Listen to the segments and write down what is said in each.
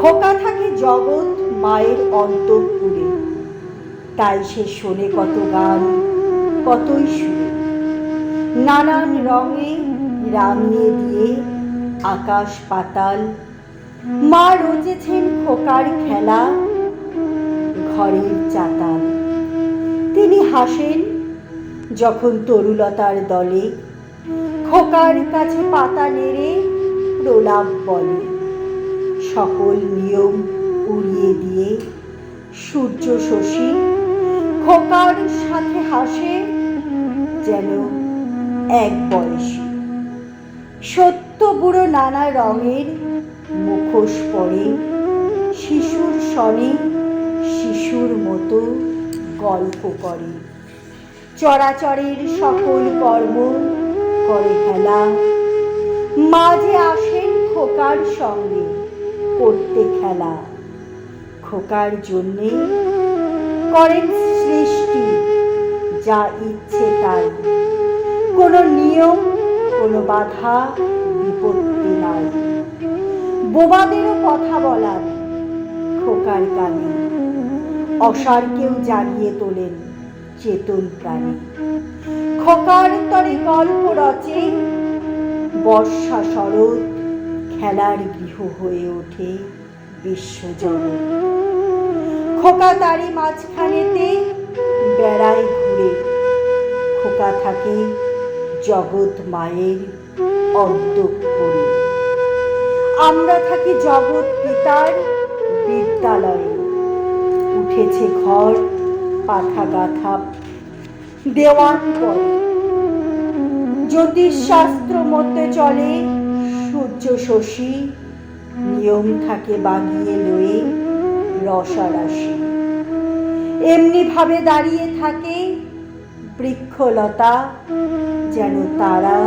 খোকা থাকে জগৎ মায়ের অন্তঃপুরে। তাই সে শোনে কত গান, কতই সুরে নানান রঙে রাঙিয়ে দিয়ে আকাশ পাতাল। মা রচেছেন খোকার খেলা, ঘরের চাতাল। তিনি হাসেন যখন তরুলতার দলে খোকার কাছে পাতা নেড়ে প্রলাপ বলে। সকল নিয়ম উড়িয়ে দিয়ে সূর্য শশী খোকার সাথে হাসে যেন এক বয়সী। সত্য বুড়ো নানা রঙের মুখোশ পরে শিশুর সনে শিশুর মতো গল্প করে। চরাচরের সকল কর্ম করে খেলা। মাঝে আসেন খোকার সঙ্গে করতে খেলা। খোকার জন্যে করেন সৃষ্টি যা ইচ্ছে তাই কোনো নিয়ম, কোনো বাধা বিপত্তি নাই। বোবাদেরও কথা বলার খোকার কানে। অসারকেও জাগিয়ে তোলেন। চেতন প্রাণী। খোকার তরে গল্প রচে, বর্ষা শরৎ খেলার গৃহ হয়ে ওঠে বিশ্বজগৎ। খোকা তারি মাঝখানেতে বেড়ায় ঘুরে। খোকা থাকে জগৎ মায়ের অন্তঃপুরে আমরা থাকি জগৎ পিতার বিদ্যালয়ে। উঠেছে ঘর পাখা গাথা। দেওয়ান পরে। জ্যোতিষশাস্ত্র মধ্যে চলে, সূর্য শশী, নিয়ম থাকে বাগিয়ে লয়ে রসারাশি। এমনি ভাবে দাঁড়িয়ে থাকে বৃক্ষলতা, যেন তারা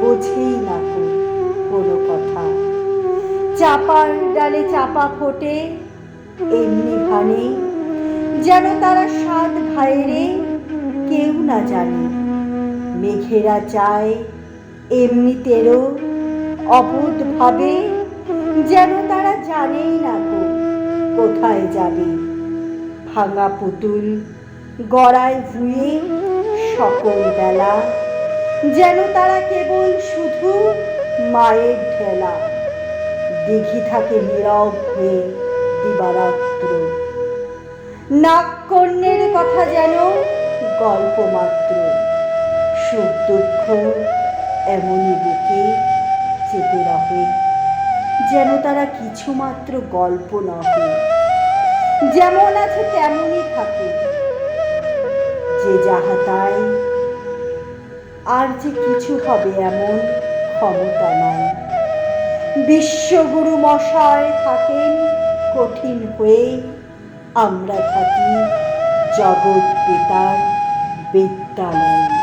বোঝেই না কোনো কথা। চাপার ডালে চাপা ফোটে, এমনি ভানে যেন তারা সাত ভাইরে কেউ না জানে। মেঘেরা চায় এমনিতেরও অবোধ ভাবে যেন তারা জানেই না কোথায় যাবে। ভাঙা পুতুল গড়ায় ভুঁয়ে সকল বেলা, যেন তারা কেবল শুধু মায়ের ঠেলা। দিঘি থাকে নীরব হয়ে দিবারাত্র। নাগকন্যের কথা যেন গল্প মাত্র। সুখ দুঃখ এমনই বুকে চেপে রহে যেন তারা কিছুমাত্র গল্প নহে যেমন আছে তেমনই থাকে, যে যাহা তাই, আর যে কিছু হবে এমন ক্ষমতা নাই। বিশ্বগুরু মশায় থাকেন কঠিন হয়ে আমরা থাকি জগৎ পিতার বিদ্যালয়।